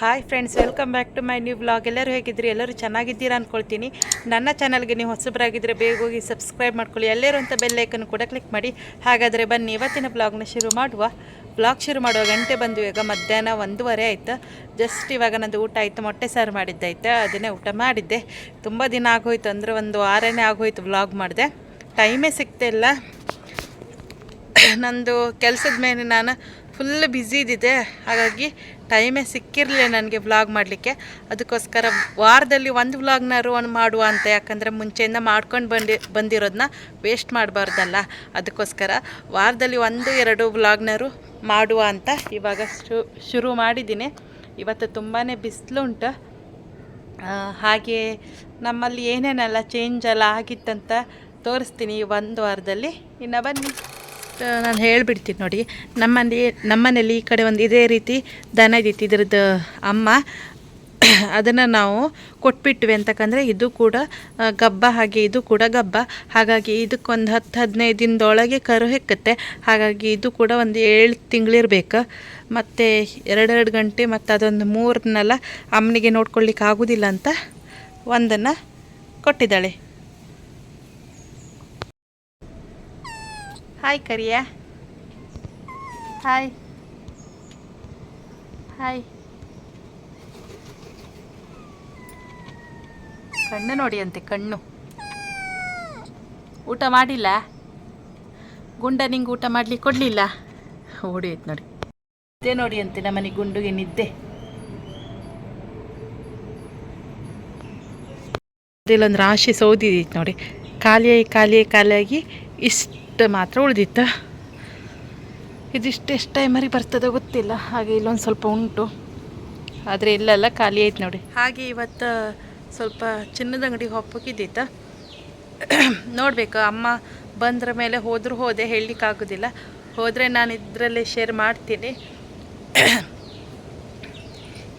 Hi friends welcome back to my new blog ಎಲ್ಲರೂ ಹೇಗಿದ್ದೀರಿ? ಎಲ್ಲರೂ ಚೆನ್ನಾಗಿದ್ದೀರಾ ಅಂದ್ಕೊಳ್ತೀನಿ ನನ್ನ ಚಾನಲ್ಗೆ ನೀವು ಹೊಸಬರಾಗಿದ್ದರೆ ಬೇಗ ಹೋಗಿ ಸಬ್ಸ್ಕ್ರೈಬ್ ಮಾಡ್ಕೊಳ್ಳಿ. ಎಲ್ಲರೂ ಅಂತ ಬೆಲ್ಲೈಕನ್ನು ಕೂಡ ಕ್ಲಿಕ್ ಮಾಡಿ. ಹಾಗಾದರೆ ಬನ್ನಿ, ಇವತ್ತಿನ ಬ್ಲಾಗ್ನ ಶುರು ಮಾಡುವ. ಬ್ಲಾಗ್ ಶುರು ಮಾಡುವ ಗಂಟೆ ಬಂದು ಈಗ ಮಧ್ಯಾಹ್ನ ಒಂದೂವರೆ ಆಯಿತು. ಜಸ್ಟ್ ಇವಾಗ ನಂದು ಊಟ ಆಯಿತು, ಮೊಟ್ಟೆ ಸಾರು ಮಾಡಿದ್ದಾಯ್ತು. ಅದನ್ನೇ ಊಟ ಮಾಡಿದ್ದೆ. ತುಂಬ ದಿನ ಆಗೋಯ್ತು, ಅಂದರೆ ಒಂದು ವಾರನೇ ಆಗೋಯ್ತು ಬ್ಲಾಗ್ ಮಾಡಿದೆ. ಟೈಮೇ ಸಿಗ್ತಿಲ್ಲ ನಂದು ಕೆಲಸದ ಮೇಲೆ ನಾನು ಫುಲ್ ಬ್ಯುಸಿ ಇದ್ದಿದ್ದೆ. ಹಾಗಾಗಿ ಟೈಮೇ ಸಿಕ್ಕಿರಲಿಲ್ಲ ನನಗೆ ವ್ಲಾಗ್ ಮಾಡಲಿಕ್ಕೆ. ಅದಕ್ಕೋಸ್ಕರ ವಾರದಲ್ಲಿ ಒಂದು ವ್ಲಾಗ್ನಾರು ಒಂದು ಮಾಡುವ ಅಂತ, ಯಾಕಂದರೆ ಮುಂಚೆಯಿಂದ ಮಾಡ್ಕೊಂಡು ಬಂದಿ ಬಂದಿರೋದನ್ನ ವೇಸ್ಟ್ ಮಾಡಬಾರ್ದಲ್ಲ. ಅದಕ್ಕೋಸ್ಕರ ವಾರದಲ್ಲಿ ಒಂದು, ಎರಡು ವ್ಲಾಗ್ನಾರು ಮಾಡುವ ಅಂತ ಇವಾಗ ಶುರು ಮಾಡಿದ್ದೀನಿ. ಇವತ್ತು ತುಂಬಾ ಬಿಸಿಲುಂಟು ಉಂಟು. ಹಾಗೆ ನಮ್ಮಲ್ಲಿ ಏನೇನೆಲ್ಲ ಚೇಂಜ್ ಎಲ್ಲ ಆಗಿತ್ತಂತ ತೋರಿಸ್ತೀನಿ ಈ ಒಂದು ವಾರದಲ್ಲಿ. ಇನ್ನು ಬನ್ನಿ. ನಾನು ಹೇಳಿಬಿಡ್ತೀನಿ ನೋಡಿ. ನಮ್ಮಲ್ಲಿ ನಮ್ಮನೇಲಿ ಈ ಕಡೆ ಒಂದು ಇದೇ ರೀತಿ ದನ ಇದ್ದಿತ್ತು. ಇದ್ರದ್ದು ಅಮ್ಮ ಅದನ್ನು ನಾವು ಕೊಟ್ಬಿಟ್ವಿ ಅಂತಕ್ಕಂದರೆ ಇದು ಕೂಡ ಗಬ್ಬ ಹಾಗೆ ಇದು ಕೂಡ ಗಬ್ಬ. ಹಾಗಾಗಿ ಇದಕ್ಕೊಂದು ಹತ್ತು, ಹದಿನೈದು ದಿನದೊಳಗೆ ಕರು ಹೆಕ್ಕುತ್ತೆ. ಹಾಗಾಗಿ ಇದು ಕೂಡ ಒಂದು ಏಳು ತಿಂಗಳಿರ್ಬೇಕು. ಮತ್ತು ಎರಡೆರಡು ಗಂಟೆ ಮತ್ತು ಅದೊಂದು ಮೂರನ್ನೆಲ್ಲ ಅಮ್ಮನಿಗೆ ನೋಡ್ಕೊಳ್ಳಿಕ್ಕೆ ಆಗೋದಿಲ್ಲ ಅಂತ ಒಂದನ್ನು ಕೊಟ್ಟಿದ್ದಾಳೆ. ಹಾಯ್ ಕರಿಯ ಹಾಯ್ ಹಾಯ್ ಕಣ್ಣು ನೋಡಿ ಅಂತೆ ಕಣ್ಣು. ಊಟ ಮಾಡಿಲ್ಲ? ಗುಂಡ ನಿಂಗೆ ಊಟ ಮಾಡ್ಲಿಕ್ಕೆ ಕೊಡಲಿಲ್ಲ? ಆಯ್ತು ನೋಡಿ. ನಿದ್ದೆ ನೋಡಿ ಅಂತೆ ನಮ್ಮನೆ ಗುಂಡುಗೆ ನಿದ್ದೆ. ಇಲ್ಲೊಂದು ರಾಶಿ ಸೌದಿದಿತ್ತು ನೋಡಿ. ಖಾಲಿಯಾಗಿ ಖಾಲಿಯಾಗಿ ಖಾಲಿಯಾಗಿ ಇಷ್ಟು ಮಾತ್ರ ಉಳಿದಿತ್ತು. ಇದಿಷ್ಟು ಎಷ್ಟು ಟೈಮರಿಗೆ ಬರ್ತದೋ ಗೊತ್ತಿಲ್ಲ. ಹಾಗೆ ಇಲ್ಲೊಂದು ಸ್ವಲ್ಪ ಉಂಟು. ಆದರೆ ಇಲ್ಲೆಲ್ಲ ಖಾಲಿ ಐತೆ ನೋಡಿ. ಹಾಗೆ ಇವತ್ತು ಸ್ವಲ್ಪ ಚಿನ್ನದ ಅಂಗಡಿಗೆ ಹೋಗ್ಬೇಕಿದ್ದಿತ್ತು ನೋಡಬೇಕು, ಅಮ್ಮ ಬಂದ್ರ ಮೇಲೆ ಹೋದರೂ ಹೋದೆ ಹೇಳಲಿಕ್ಕಾಗೋದಿಲ್ಲ. ಹೋದರೆ ನಾನು ಇದರಲ್ಲೇ ಶೇರ್ ಮಾಡ್ತೀನಿ.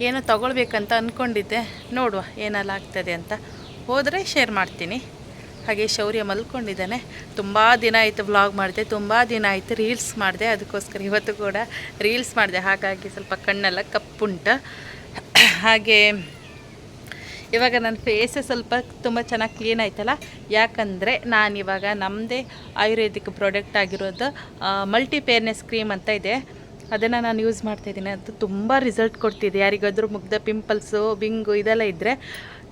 ಏನೋ ತಗೊಳ್ಬೇಕಂತ ಅಂದ್ಕೊಂಡಿದ್ದೆ ನೋಡುವ, ಏನೆಲ್ಲ ಆಗ್ತದೆ ಅಂತ. ಹೋದರೆ ಶೇರ್ ಮಾಡ್ತೀನಿ. ಹಾಗೆ ಶೌರ್ಯ ಮಲ್ಕೊಂಡಿದ್ದಾನೆ. ತುಂಬ ದಿನ ಆಯಿತು ವ್ಲಾಗ್ ಮಾಡಿದೆ, ತುಂಬ ದಿನ ಆಯಿತು ರೀಲ್ಸ್ ಮಾಡಿದೆ. ಅದಕ್ಕೋಸ್ಕರ ಇವತ್ತು ಕೂಡ ರೀಲ್ಸ್ ಮಾಡಿದೆ. ಹಾಗಾಗಿ ಸ್ವಲ್ಪ ಕಣ್ಣೆಲ್ಲ ಕಪ್ಪುಂಟು. ಹಾಗೆ ಇವಾಗ ನನ್ನ ಫೇಸ್ ಸ್ವಲ್ಪ ತುಂಬ ಚೆನ್ನಾಗಿ ಕ್ಲೀನ್ ಆಯ್ತಲ್ಲ? ಯಾಕಂದರೆ ನಾನಿವಾಗ ನಮ್ಮದೇ ಆಯುರ್ವೇದಿಕ್ ಪ್ರಾಡಕ್ಟ್ ಆಗಿರೋದು ಮಲ್ಟಿ ಪೇರ್ನೆಸ್ ಕ್ರೀಮ್ ಅಂತ ಇದೆ. ಅದನ್ನು ನಾನು ಯೂಸ್ ಮಾಡ್ತಾಯಿದ್ದೀನಿ ಅದು ತುಂಬ ರಿಸಲ್ಟ್ ಕೊಡ್ತಿದೆ. ಯಾರಿಗಾದರೂ ಮುಗ್ಧ ಪಿಂಪಲ್ಸು ಬಿಂಗು ಇದೆಲ್ಲ ಇದ್ದರೆ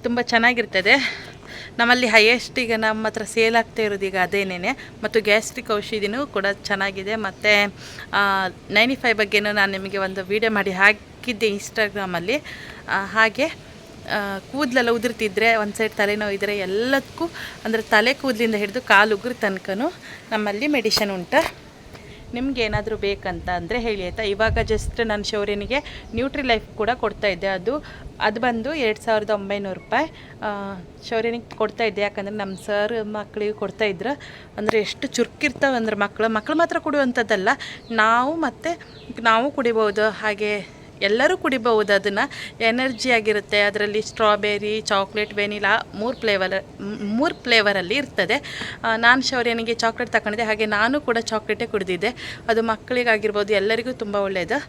ತುಂಬ ಚೆನ್ನಾಗಿರ್ತದೆ. ನಮ್ಮಲ್ಲಿ ಹೈಯೆಸ್ಟ್ ಈಗ ನಮ್ಮ ಹತ್ರ ಸೇಲ್ ಆಗ್ತಾ ಇರೋದು ಈಗ ಅದೇನೇ ಮತ್ತು ಗ್ಯಾಸ್ಟ್ರಿಕ್ ಔಷಧಿನೂ ಕೂಡ ಚೆನ್ನಾಗಿದೆ. ಮತ್ತು ನೈನಿ ಫೈವ್ ಬಗ್ಗೆನೂ ನಾನು ನಿಮಗೆ ಒಂದು ವಿಡಿಯೋ ಮಾಡಿ ಹಾಕಿದ್ದೆ ಇನ್ಸ್ಟಾಗ್ರಾಮಲ್ಲಿ ಹಾಗೆ ಕೂದಲೆಲ್ಲ ಉದುರ್ತಿದ್ರೆ, ಒಂದು ಸೈಡ್ ತಲೆನೋವು ಇದ್ದರೆ ಎಲ್ಲದಕ್ಕೂ, ಅಂದರೆ ತಲೆ ಕೂದಲಿಂದ ಹಿಡಿದು ಕಾಲು ಉಗುರು ತನಕನೂ ನಮ್ಮಲ್ಲಿ ಮೆಡಿಷನ್ ಉಂಟು. ನಿಮ್ಗೆ ಏನಾದರೂ ಬೇಕಂತ ಅಂದರೆ ಹೇಳಿ ಆಯಿತಾ? ಇವಾಗ ಜಸ್ಟ್ ನಾನು ಶೌರ್ಯನಿಗೆ ನ್ಯೂಟ್ರಿ ಲೈಫ್ ಕೂಡ ಕೊಡ್ತಾ ಇದ್ದೆ. ಅದು ಅದು ಬಂದು ಎರಡು ಸಾವಿರದ ಒಂಬೈನೂರು ರೂಪಾಯಿ. ಶೌರ್ಯನಿಗೆ ಕೊಡ್ತಾ ಇದ್ದೆ. ಯಾಕಂದರೆ ನಮ್ಮ ಸರ್ ಮಕ್ಕಳಿಗೆ ಕೊಡ್ತಾ ಇದ್ರು. ಅಂದರೆ ಎಷ್ಟು ಚುರುಕಿರ್ತಾವೆ ಅಂದ್ರೆ ಮಕ್ಕಳು ಮಕ್ಕಳು ಮಾತ್ರ ಕುಡಿಯುವಂಥದ್ದಲ್ಲ. ನಾವು ಮತ್ತು, ನಾವು ಕುಡಿಬೋದು. ಹಾಗೆ ಎಲ್ಲರೂ ಕುಡಿಬಹುದು, ಅದನ್ನು ಎನರ್ಜಿ ಆಗಿರುತ್ತೆ. ಅದರಲ್ಲಿ ಸ್ಟ್ರಾಬೆರಿ, ಚಾಕ್ಲೇಟ್, ವೆನಿಲಾ ಮೂರು ಫ್ಲೇವರ್ ಮೂರು ಫ್ಲೇವರಲ್ಲಿ ಇರ್ತದೆ. ನಾನು ಶೌರ್ಯನಿಗೆ ಚಾಕ್ಲೇಟ್ ತಗೊಂಡಿದ್ದೆ ಹಾಗೆ ನಾನು ಕೂಡ ಚಾಕ್ಲೇಟೇ ಕುಡಿದಿದ್ದೆ. ಅದು ಮಕ್ಕಳಿಗಾಗಿರ್ಬೋದು, ಎಲ್ಲರಿಗೂ ತುಂಬ ಒಳ್ಳೆಯದು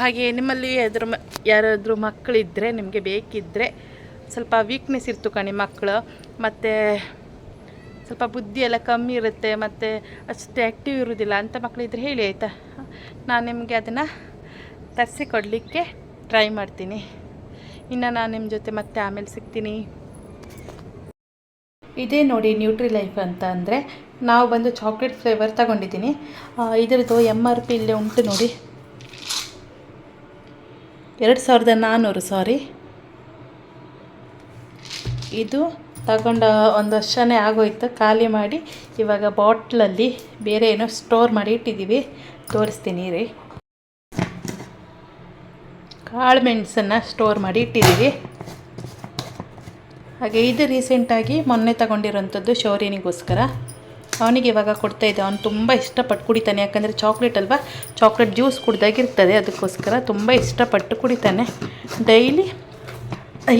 ಹಾಗೆ ನಿಮ್ಮಲ್ಲಿ ಅದ್ರ ಯಾರಾದರೂ ಮಕ್ಕಳಿದ್ದರೆ ನಿಮಗೆ ಬೇಕಿದ್ದರೆ ಸ್ವಲ್ಪ ವೀಕ್ನೆಸ್ ಇರ್ತು ಕಣಿ ಮಕ್ಕಳು. ಮತ್ತು ಸ್ವಲ್ಪ ಬುದ್ಧಿ ಎಲ್ಲ ಕಮ್ಮಿ ಇರುತ್ತೆ, ಮತ್ತು ಅಷ್ಟು ಆ್ಯಕ್ಟಿವ್ ಇರೋದಿಲ್ಲ ಅಂತ ಮಕ್ಕಳಿದ್ರೆ ಹೇಳಿ, ಆಯಿತಾ? ನಾನು ನಿಮಗೆ ಅದನ್ನು ತರಿಸಿ ಕೊಡಲಿಕ್ಕೆ ಟ್ರೈ ಮಾಡ್ತೀನಿ. ಇನ್ನು ನಾನು ನಿಮ್ಮ ಜೊತೆ ಮತ್ತೆ ಆಮೇಲೆ ಸಿಗ್ತೀನಿ. ಇದೇ ನೋಡಿ ನ್ಯೂಟ್ರಿ ಲೈಫ್ ಅಂತ ಅಂದರೆ ನಾವು ಬಂದು ಚಾಕ್ಲೇಟ್ ಫ್ಲೇವರ್ ತಗೊಂಡಿದ್ದೀನಿ. ಇದರದ್ದು ಎಂ ಆರ್ ಪಿ ಇಲ್ಲೇ ಉಂಟು ನೋಡಿ. ಎರಡು ಸಾವಿರದ ನಾನ್ನೂರು ಸಾರಿ ಇದು ತಗೊಂಡ ಒಂದು ವರ್ಷನೇ ಆಗೋಯ್ತು, ಖಾಲಿ ಮಾಡಿ ಇವಾಗ ಬಾಟ್ಲಲ್ಲಿ ಬೇರೆ ಏನೋ ಸ್ಟೋರ್ ಮಾಡಿ ಇಟ್ಟಿದ್ದೀವಿ. ತೋರಿಸ್ತೀನಿ ರೀ. ಕಾಳು ಮೆಣಸನ್ನು ಸ್ಟೋರ್ ಮಾಡಿ ಇಟ್ಟಿದ್ದೀವಿ. ಹಾಗೆ ಇದು ರೀಸೆಂಟಾಗಿ ಮೊನ್ನೆ ತಗೊಂಡಿರೋಂಥದ್ದು ಶೌರ್ಯನಿಗೋಸ್ಕರ ಅವನಿಗೆ ಇವಾಗ ಕೊಡ್ತಾ ಇದ್ದೆ. ಅವನು ತುಂಬ ಇಷ್ಟಪಟ್ಟು ಕುಡಿತಾನೆ. ಯಾಕಂದರೆ ಚಾಕ್ಲೇಟ್ ಅಲ್ವಾ? ಚಾಕ್ಲೇಟ್ ಜ್ಯೂಸ್ ಕುಡ್ದಾಗಿರ್ತದೆ. ಅದಕ್ಕೋಸ್ಕರ ತುಂಬ ಇಷ್ಟಪಟ್ಟು ಕುಡಿತಾನೆ. ಡೈಲಿ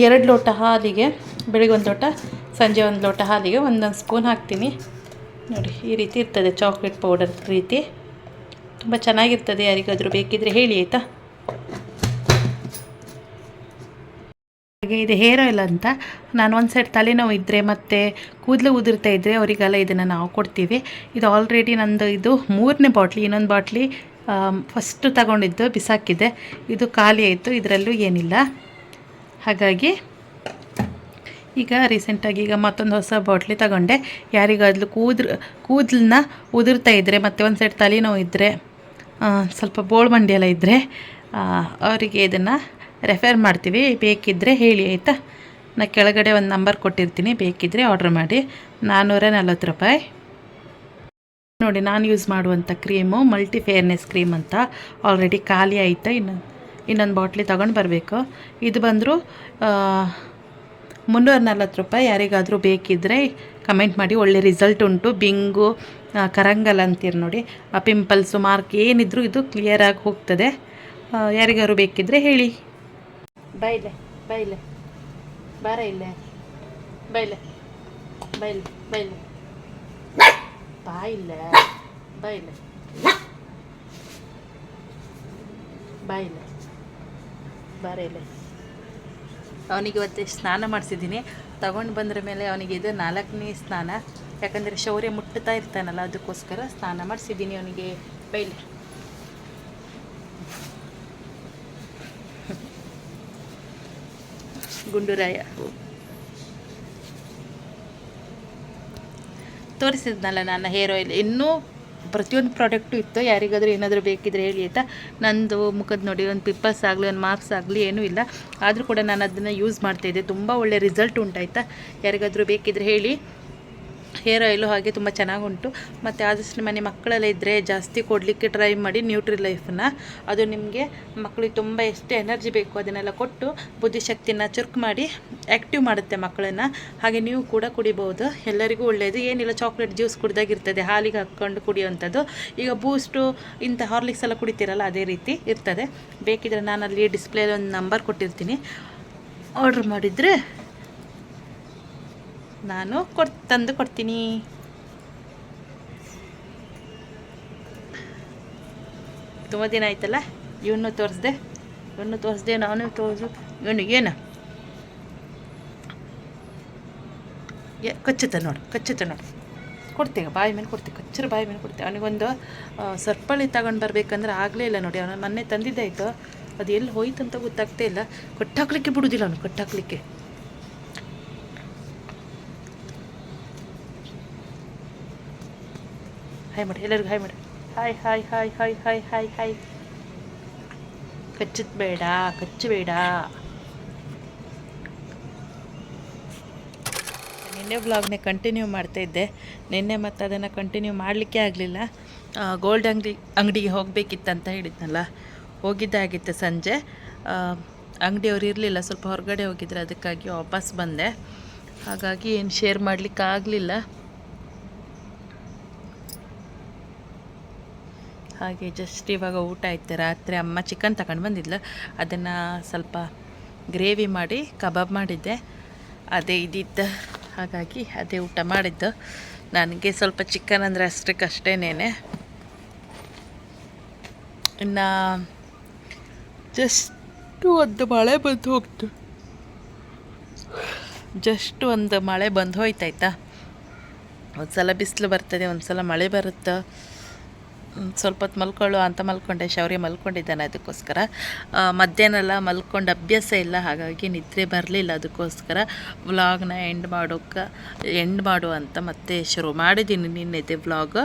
ಎರಡು ಲೋಟ ಹಾಲಿಗೆ, ಬೆಳಿಗ್ಗೆ ಒಂದು ಲೋಟ, ಸಂಜೆ ಒಂದು ಲೋಟ ಹಾಲಿಗೆ ಒಂದೊಂದು ಸ್ಪೂನ್ ಹಾಕ್ತೀನಿ. ನೋಡಿ, ಈ ರೀತಿ ಇರ್ತದೆ ಚಾಕ್ಲೇಟ್ ಪೌಡರ್ ರೀತಿ. ತುಂಬ ಚೆನ್ನಾಗಿರ್ತದೆ. ಯಾರಿಗಾದರೂ ಬೇಕಿದ್ರೆ ಹೇಳಿ, ಆಯಿತಾ? ಹಾಗೆ ಇದು ಹೇರ್ ಆಯಿಲ್ ಅಂತ. ನಾನು ಒಂದು ಸೈಡ್ ತಲೆನೋವು ಇದ್ದರೆ ಮತ್ತು ಕೂದಲು ಉದುರ್ತಾ ಇದ್ದರೆ ಅವರಿಗೆಲ್ಲ ಇದನ್ನು ನಾವು ಕೊಡ್ತೀವಿ. ಇದು ಆಲ್ರೆಡಿ ನಂದು ಇದು ಮೂರನೇ ಬಾಟ್ಲಿ, ಇನ್ನೊಂದು ಬಾಟ್ಲಿ ಫಸ್ಟು ತಗೊಂಡಿದ್ದು ಬಿಸಾಕಿದೆ. ಇದು ಖಾಲಿ ಆಯಿತು, ಇದರಲ್ಲೂ ಏನಿಲ್ಲ. ಹಾಗಾಗಿ ಈಗ ರೀಸೆಂಟಾಗಿ ಈಗ ಮತ್ತೊಂದು ಹೊಸ ಬಾಟ್ಲಿ ತಗೊಂಡೆ. ಯಾರಿಗಾದ್ರೂ ಕೂದ್ರ ಕೂದಲನ್ನ ಉದುರ್ತಾ ಇದ್ದರೆ ಮತ್ತು ಒಂದು ಸೈಡ್ ತಲೆನೋವು ಇದ್ದರೆ ಸ್ವಲ್ಪ ಬೋಳ್ ಮಂಡಿ ಎಲ್ಲ ಇದ್ದರೆ ಅವರಿಗೆ ಇದನ್ನು ರೆಫರ್ ಮಾಡ್ತೀವಿ. ಬೇಕಿದ್ದರೆ ಹೇಳಿ, ಆಯಿತಾ? ನಾ ಕೆಳಗಡೆ ಒಂದು ನಂಬರ್ ಕೊಟ್ಟಿರ್ತೀನಿ. ಬೇಕಿದ್ದರೆ ಆರ್ಡ್ರ್ ಮಾಡಿ. ನಾನ್ನೂರ ನಲ್ವತ್ತು ರೂಪಾಯಿ. ನೋಡಿ, ನಾನು ಯೂಸ್ ಮಾಡುವಂಥ ಕ್ರೀಮು ಮಲ್ಟಿ ಫೇರ್ನೆಸ್ ಕ್ರೀಮ್ ಅಂತ ಆಲ್ರೆಡಿ ಖಾಲಿ ಆಯಿತಾ? ಇನ್ನೊಂದು ಇನ್ನೊಂದು ಬಾಟ್ಲಿ ತೊಗೊಂಡು ಬರಬೇಕು. ಇದು ಬಂದರೂ ಮುನ್ನೂರ ನಲ್ವತ್ತು ರೂಪಾಯಿ. ಯಾರಿಗಾದರೂ ಬೇಕಿದ್ದರೆ ಕಮೆಂಟ್ ಮಾಡಿ. ಒಳ್ಳೆ ರಿಸಲ್ಟ್ ಉಂಟು. ಬಿಂಗು ಕರಂಗಲ್ ಅಂತೀರಿ ನೋಡಿ. ಆ ಪಿಂಪಲ್ಸು ಮಾರ್ಕ್ ಏನಿದ್ರೂ ಇದು ಕ್ಲಿಯರಾಗಿ ಹೋಗ್ತದೆ. ಯಾರಿಗಾದ್ರು ಬೇಕಿದ್ದರೆ ಹೇಳಿ. ಬೈಲೆ ಬೈಲೆ ಬಾರ ಇಲ್ಲೇ ಬೈಲೆ ಬೈಲೆ ಬೈಲೆ ಇಲ್ಲ ಬೈಲೆ ಬೈಲೆ ಬಾರ ಇಲ್ಲ ಅವನಿಗೆ ಇವತ್ತು ಸ್ನಾನ ಮಾಡಿಸಿದ್ದೀನಿ. ತಗೊಂಡು ಬಂದ್ರ ಮೇಲೆ ಅವನಿಗೆ ಇದು ನಾಲ್ಕನೇ ಸ್ನಾನ. ಯಾಕಂದರೆ ಶೌರ್ಯ ಮುಟ್ಟುತ್ತಾ ಇರ್ತಾನಲ್ಲ, ಅದಕ್ಕೋಸ್ಕರ ಸ್ನಾನ ಮಾಡಿಸಿದ್ದೀನಿ ಅವನಿಗೆ. ಬೈಲಿ. ಗುಂಡುರಾಯ ತೋರಿಸಿದ್ನಲ್ಲ ನಾನು ಹೇರ್ ಆಯಿಲ್ ಇನ್ನೂ ಪ್ರತಿಯೊಂದು ಪ್ರಾಡಕ್ಟು ಇತ್ತು. ಯಾರಿಗಾದರೂ ಏನಾದರೂ ಬೇಕಿದ್ರೆ ಹೇಳಿ ಆಯಿತಾ? ನಂದು ಮುಖದ ನೋಡಿ, ಒಂದು ಪಿಂಪಲ್ಸ್ ಆಗಲಿ, ಒಂದು ಮಾರ್ಕ್ಸ್ ಆಗಲಿ ಏನೂ ಇಲ್ಲ. ಆದರೂ ಕೂಡ ನಾನು ಅದನ್ನು ಯೂಸ್ ಮಾಡ್ತಾಯಿದ್ದೆ ತುಂಬ ಒಳ್ಳೆ ರಿಸಲ್ಟ್ ಉಂಟಾಯ್ತಾ? ಯಾರಿಗಾದರೂ ಬೇಕಿದ್ರೆ ಹೇಳಿ. ಹೇರ್ ಆಯಿಲು ಹಾಗೆ ತುಂಬ ಚೆನ್ನಾಗುಂಟು. ಮತ್ತು ಆದಷ್ಟು ಮನೆ ಮಕ್ಕಳೆಲ್ಲ ಇದ್ದರೆ ಜಾಸ್ತಿ ಕೊಡಲಿಕ್ಕೆ ಟ್ರೈ ಮಾಡಿ ನ್ಯೂಟ್ರಿ ಲೈಫನ್ನ ಅದು ನಿಮಗೆ ಮಕ್ಕಳಿಗೆ ತುಂಬ ಎಷ್ಟು ಎನರ್ಜಿ ಬೇಕು ಅದನ್ನೆಲ್ಲ ಕೊಟ್ಟು ಬುದ್ಧಿಶಕ್ತಿನ ಚುರುಕು ಮಾಡಿ ಆ್ಯಕ್ಟಿವ್ ಮಾಡುತ್ತೆ ಮಕ್ಕಳನ್ನು. ಹಾಗೆ ನೀವು ಕೂಡ ಕುಡಿಬೋದು ಎಲ್ಲರಿಗೂ ಒಳ್ಳೆಯದು ಏನಿಲ್ಲ ಚಾಕ್ಲೇಟ್ ಜ್ಯೂಸ್ ಕುಡ್ದಾಗಿರ್ತದೆ. ಹಾಲಿಗೆ ಹಾಕ್ಕೊಂಡು ಕುಡಿಯುವಂಥದ್ದು. ಈಗ ಬೂಸ್ಟು ಇಂಥ ಹಾರ್ಲಿಕ್ಸ್ ಎಲ್ಲ ಕುಡಿತೀರಲ್ಲ, ಅದೇ ರೀತಿ ಇರ್ತದೆ. ಬೇಕಿದ್ರೆ ನಾನು ಅಲ್ಲಿ ಡಿಸ್ಪ್ಲೇ ಒಂದು ನಂಬರ್ ಕೊಟ್ಟಿರ್ತೀನಿ. ಆರ್ಡ್ರ್ ಮಾಡಿದರೆ ನಾನು ಕೊಡ್, ತಂದು ಕೊಡ್ತೀನಿ. ತುಂಬ ದಿನ ಆಯ್ತಲ್ಲ? ಇವನು ತೋರಿಸ್ದೆ. ಇವನು ತೋರಿಸ್ದೆ, ನಾನು ತೋರಿಸು. ಇವನು ಏನು ಕಚ್ಚುತ್ತೆ ನೋಡು ಕಚ್ಚುತ್ತೆ ನೋಡು. ಕೊಡ್ತೀವಿ ಬಾಯಿ ಮೇಲೆ ಕೊಡ್ತೀವಿ ಕಚ್ಚರ ಬಾಯಿ ಮೇಲೆ ಕೊಡ್ತೀವಿ ಅವನಿಗೊಂದು ಸರ್ಪಳಿ ತಗೊಂಡು ಬರಬೇಕಂದ್ರೆ ಆಗಲೇ ಇಲ್ಲ ನೋಡಿ. ಅವನು ಮೊನ್ನೆ ತಂದಿದ್ದಾಯಿತು ಅದು ಎಲ್ಲಿ ಹೋಯ್ತು ಅಂತ ಗೊತ್ತಾಗ್ತಾ ಇಲ್ಲ. ಕಟ್ಟಾಕ್ಲಿಕ್ಕೆ ಬಿಡೋದಿಲ್ಲ ಅವನು, ಕಟ್ಟಾಕ್ಲಿಕ್ಕೆ. ಹಾಯ್ ಮಾಡಿ ಎಲ್ಲರಿಗೂ ಹಾಯ್ ಮಾಡಿ hi hi hi hi hi hi hi ಕಚ್ಚತ್ ಬೇಡ ಕಚ್ಚಬೇಡ ನಿನ್ನೆ ಬ್ಲಾಗ್ನೇ ಕಂಟಿನ್ಯೂ ಮಾಡ್ತಾ ಇದ್ದೆ. ನಿನ್ನೆ ಮತ್ತು ಅದನ್ನು ಕಂಟಿನ್ಯೂ ಮಾಡಲಿಕ್ಕೆ ಆಗಲಿಲ್ಲ. ಗೋಲ್ಡ್ ಅಂಗಡಿ, ಅಂಗಡಿಗೆ ಹೋಗಬೇಕಿತ್ತಂತ ಹೇಳಿದ್ನಲ್ಲ. ಹೋಗಿದ್ದಾಗಿತ್ತು ಸಂಜೆ. ಅಂಗಡಿಯವ್ರು ಇರಲಿಲ್ಲ. ಸ್ವಲ್ಪ ಹೊರಗಡೆ ಹೋಗಿದ್ರೆ. ಅದಕ್ಕಾಗಿ ವಾಪಸ್ ಬಂದೆ. ಹಾಗಾಗಿ ಏನು ಶೇರ್ ಮಾಡಲಿಕ್ಕೆ ಆಗಲಿಲ್ಲ. ಹಾಗೆ ಜಸ್ಟ್ ಇವಾಗ ಊಟ ಆಯ್ತು, ರಾತ್ರಿ ಅಮ್ಮ ಚಿಕನ್ ತಗೊಂಡು ಬಂದಿದ್ಲು. ಅದನ್ನು ಸ್ವಲ್ಪ ಗ್ರೇವಿ ಮಾಡಿ ಕಬಾಬ್ ಮಾಡಿದ್ದೆ. ಅದೇ ಇದ್ದಿತ್ತು ಹಾಗಾಗಿ ಅದೇ ಊಟ ಮಾಡಿದ್ದು. ನನಗೆ ಸ್ವಲ್ಪ ಚಿಕನ್ ಅಂದರೆ ಅಷ್ಟಕ್ಕಷ್ಟೇನೇನೆ ಇನ್ನು ಜಸ್ಟು ಒಂದು ಮಳೆ ಬಂದು ಹೋಗ್ತು. ಜಸ್ಟ್ ಒಂದು ಮಳೆ ಬಂದು ಹೋಯ್ತಾಯ್ತಾ ಒಂದು ಸಲ ಬಿಸಿಲು ಬರ್ತದೆ ಒಂದು ಸಲ ಮಳೆ ಬರುತ್ತೆ. ಸ್ವಲ್ಪ ಹೊತ್ತು ಮಲ್ಕೊಳ್ಳು ಅಂತ ಮಲ್ಕೊಂಡೆ, ಶೌರ್ಯ ಮಲ್ಕೊಂಡಿದ್ದಾನೆ ಅದಕ್ಕೋಸ್ಕರ. ಮಧ್ಯಾಹ್ನಲ್ಲ ಮಲ್ಕೊಂಡು ಅಭ್ಯಾಸ ಇಲ್ಲ, ಹಾಗಾಗಿ ನಿದ್ರೆ ಬರಲಿಲ್ಲ ಅದಕ್ಕೋಸ್ಕರ. ವ್ಲಾಗ್ನ ಎಂಡ್ ಮಾಡೋಕ್ಕೆ ಎಂಡ್ ಮಾಡು ಅಂತ ಮತ್ತೆ ಶುರು ಮಾಡಿದ್ದೀನಿ ನಿನ್ನೆದೆ ವ್ಲಾಗ್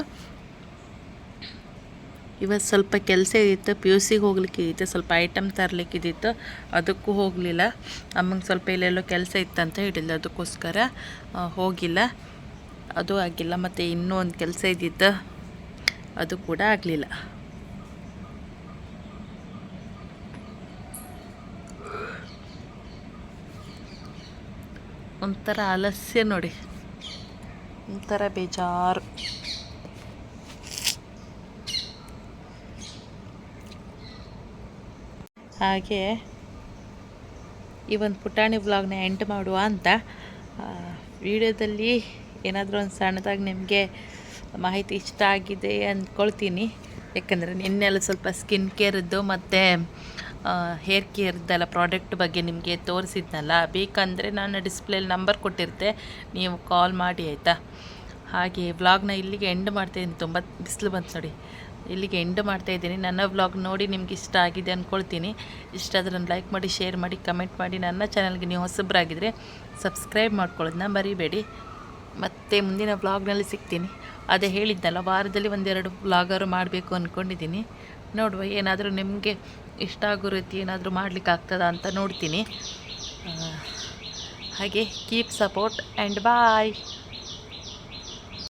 ಇವತ್ತು ಸ್ವಲ್ಪ ಕೆಲಸ ಇತ್ತು ಪಿ ಯು ಸಿಗೆ ಹೋಗ್ಲಿಕ್ಕಿದ್ದು ಸ್ವಲ್ಪ ಐಟಮ್ ತರಲಿಕ್ಕಿದ್ದಿತ್ತು ಅದಕ್ಕೂ ಹೋಗಲಿಲ್ಲ. ಅಮ್ಮಂಗೆ ಸ್ವಲ್ಪ ಇಲ್ಲೆಲ್ಲೋ ಕೆಲಸ ಇತ್ತಂತ ಹೇಳಿಲ್ಲ ಅದಕ್ಕೋಸ್ಕರ ಹೋಗಿಲ್ಲ. ಅದು ಆಗಿಲ್ಲ, ಮತ್ತು ಇನ್ನೂ ಒಂದು ಕೆಲಸ ಇದ್ದಿತ್ತು. ಅದು ಕೂಡ ಆಗಲಿಲ್ಲ. ಒಂಥರ ಅಲಸ್ಯ ನೋಡಿ. ಒಂಥರ ಬೇಜಾರು. ಹಾಗೆ ಈ ಒಂದು ಪುಟಾಣಿ ಬ್ಲಾಗ್ನ ಎಂಡ್ ಮಾಡುವ ಅಂತ ವಿಡಿಯೋದಲ್ಲಿ ಏನಾದರೂ ಒಂದು ಸಣ್ಣದಾಗಿ ನಿಮಗೆ ಮಾಹಿತಿ ಇಷ್ಟ ಆಗಿದೆ ಅಂದ್ಕೊಳ್ತೀನಿ. ಯಾಕಂದರೆ ನಿನ್ನೆಲ್ಲ ಸ್ವಲ್ಪ ಸ್ಕಿನ್ ಕೇರದ್ದು ಮತ್ತು ಹೇರ್ ಕೇರ್ದೆಲ್ಲ ಪ್ರಾಡಕ್ಟ್ ಬಗ್ಗೆ ನಿಮಗೆ ತೋರಿಸಿದ್ನಲ್ಲ, ಬೇಕಂದರೆ ನಾನು ಡಿಸ್ಪ್ಲೇಲಿ ನಂಬರ್ ಕೊಟ್ಟಿರ್ತೆ, ನೀವು ಕಾಲ್ ಮಾಡಿ ಆಯಿತಾ? ಹಾಗೆ ವ್ಲಾಗ್ನ ಇಲ್ಲಿಗೆ ಎಂಡ್ ಮಾಡ್ತಾಯಿದ್ದೀನಿ ತುಂಬ ಬಿಸಿಲು ಬಂತು ನೋಡಿ. ಇಲ್ಲಿಗೆ ಎಂಡ್ ಮಾಡ್ತಾ ಇದ್ದೀನಿ. ನನ್ನ ವ್ಲಾಗ್ ನೋಡಿ ನಿಮ್ಗೆ ಇಷ್ಟ ಆಗಿದೆ ಅಂದ್ಕೊಳ್ತೀನಿ. ಇಷ್ಟ ಆದರೆ ಲೈಕ್ ಮಾಡಿ ಶೇರ್ ಮಾಡಿ ಕಮೆಂಟ್ ಮಾಡಿ. ನನ್ನ ಚಾನಲ್ಗೆ ನೀವು ಹೊಸಬ್ರಾಗಿದ್ದರೆ ಸಬ್ಸ್ಕ್ರೈಬ್ ಮಾಡ್ಕೊಳ್ಳೋದನ್ನ ಮರಿಬೇಡಿ. ಮತ್ತೆ ಮುಂದಿನ ವ್ಲಾಗ್ನಲ್ಲಿ ಸಿಗ್ತೀನಿ. ಅದೇ ಹೇಳಿದ್ದಲ್ಲ, ವಾರದಲ್ಲಿ ಒಂದೆರಡು ವ್ಲಾಗರು ಮಾಡಬೇಕು ಅಂದ್ಕೊಂಡಿದ್ದೀನಿ ನೋಡುವ, ಏನಾದರೂ ನಿಮಗೆ ಇಷ್ಟ ಆಗೋ ರೀತಿ ಏನಾದರೂ ಮಾಡಲಿಕ್ಕೆ ಆಗ್ತದ ಅಂತ ನೋಡ್ತೀನಿ. ಹಾಗೆ ಕೀಪ್ ಸಪೋರ್ಟ್ ಆ್ಯಂಡ್ ಬಾಯ್